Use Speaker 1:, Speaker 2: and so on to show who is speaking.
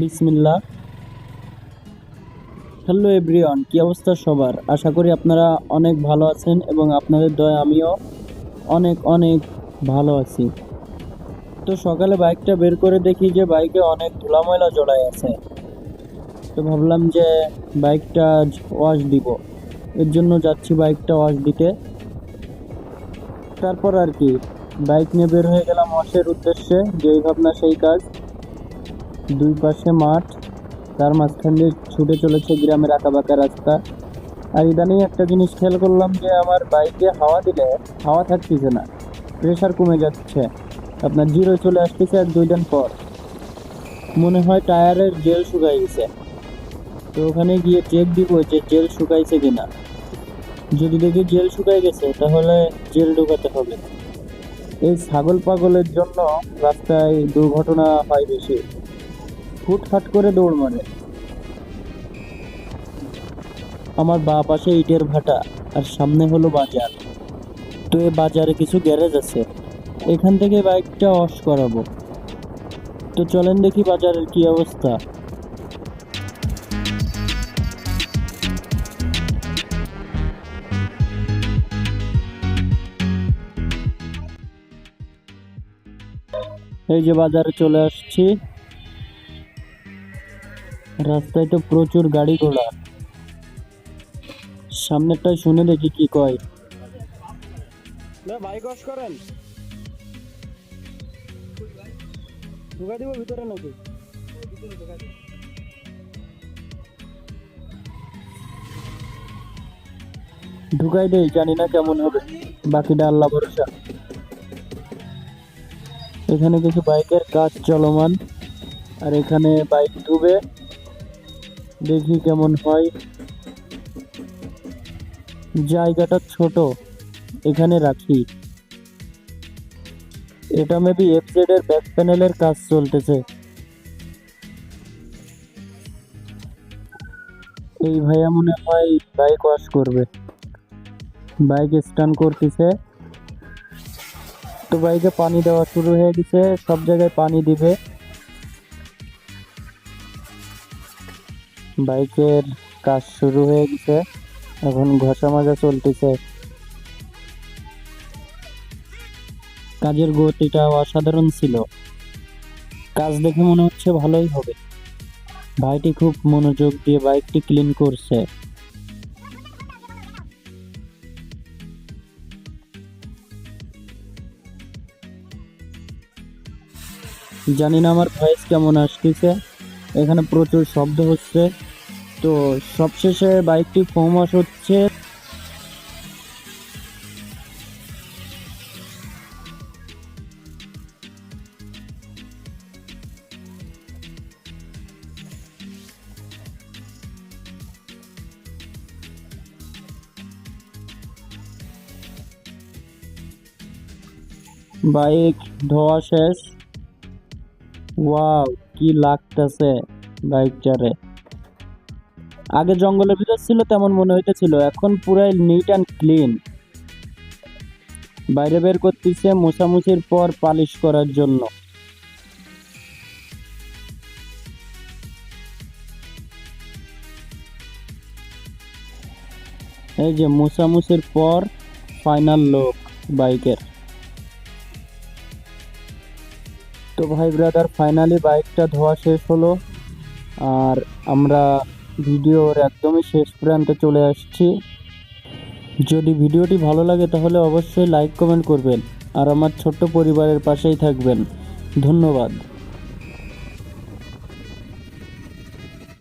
Speaker 1: বিসমিল্লা hello everyone কি অবস্থা সবার? আশা করি আপনারা অনেক ভালো আছেন এবং আপনাদের দয় আমিও অনেক অনেক ভালো আছি। তো সকালে বাইকটা বের করে দেখি যে বাইকে অনেক ধুলা ময়লা জড়াই আছে। তো ভাবলাম যে বাইকটা ওয়াশ দিব। এর জন্য যাচ্ছি বাইকটা ওয়াশ দিতে। তারপর আর কি, বাইক নিয়ে বের হয়ে গেলাম ওয়াশের উদ্দেশ্যে, যেই ভাবনা, সেই কাজ। দুই পাশে মাঠ, তার মাঝখান দিয়ে ছুটে চলেছে গ্রামের আঁকা বাঁকা রাস্তা। আর ইদানিং একটা জিনিস খেয়াল করলাম যে আমার বাইকে হাওয়া দিলে হাওয়া থাকতেছে না প্রেশার কমে যাচ্ছে। আপনার জিরো চলে আসতেছে এক দুই দিন পর। মনে হয় টায়ারের জেল শুকাই গেছে। তো ওখানে গিয়ে চেক দিব যে জেল শুকাইছে কিনা। যদি দেখি জেল শুকাই গেছে, তাহলে জেল ঢোকাতে হবে। এই ছাগল পাগলের জন্য রাস্তায় দুর্ঘটনা হয় বেশি। ফুটফাট করে দৌড় মারে। আমার বা পাশে ইটের ভাটা আর সামনে হলো বাজার। তো এই বাজারে কিছু গ্যারেজ আছে। এখান থেকে বাইকটা ওয়াশ করাবো। তো চলেন দেখি বাজারের কি অবস্থা। এই যে বাজারে চলে আসছি। রাস্তায় তো প্রচুর গাড়ি ঘোড়া। সামনেরটাই শুনে দেখি কি কয়। বাইক করেন। ঢুকা দিব ভিতরে নাকি? ঢুকাই দেই জানি না কেমন হবে। বাকিটা আল্লাহ ভরসা। এখানে কিছু বাইকের কাজ চলমান। আর এখানে বাইক ধুবে। দেখি কেমন হয়। জায়গাটা ছোট, এখানে রাখি। এটা মেবি এফজেড এর ব্যাক প্যানেলের কাজ চলতেছে। এই ভাইয়া মনে হয় বাইক ওয়াশ করবে। বাইক স্টান করতেছে। তো বাইকে পানি দেওয়া শুরু হয়ে গেছে, সব জায়গায় পানি দিবে। বাইকের কাজ শুরু হয়ে গেছে। এখন ঘষা মাজা চলতেছে। কাজের গতিটা অসাধারণ ছিল। কাজ দেখে মনে হচ্ছে ভালোই হবে। ভাইটি খুব মনোযোগ দিয়ে বাইকটি ক্লিন করছে। জানি না আমার ভয়েস কেমন আসতেছে। এখানে প্রচুর শব্দ হচ্ছে। তো সবশেষে বাইকটি ফোম হচ্ছে। বাইক ধোয়া শেষ। ওয়াও কি লাগতেছে বাইক বাইকটারে। আগে জঙ্গলের ভিতর ছিল, তেমন মনে হইতেছিল। এখন পুরাই নিট অ্যান্ড ক্লিন বাইরে বের করতেছে মোছামুছির পর পালিশ করার জন্য। এই যে মোছামুছির পর ফাইনাল লোক বাইকের। তো ভাই ব্রাদার ফাইনালি বাইকটা ধোয়া শেষ হলো। আর আমরা ভিডিওর একদমই শেষ প্রান্তে চলে আসছি। যদি ভিডিওটি ভালো লাগে তাহলে অবশ্যই লাইক কমেন্ট করবেন। আর আমার ছোট্ট পরিবারের পাশেই থাকবেন। ধন্যবাদ।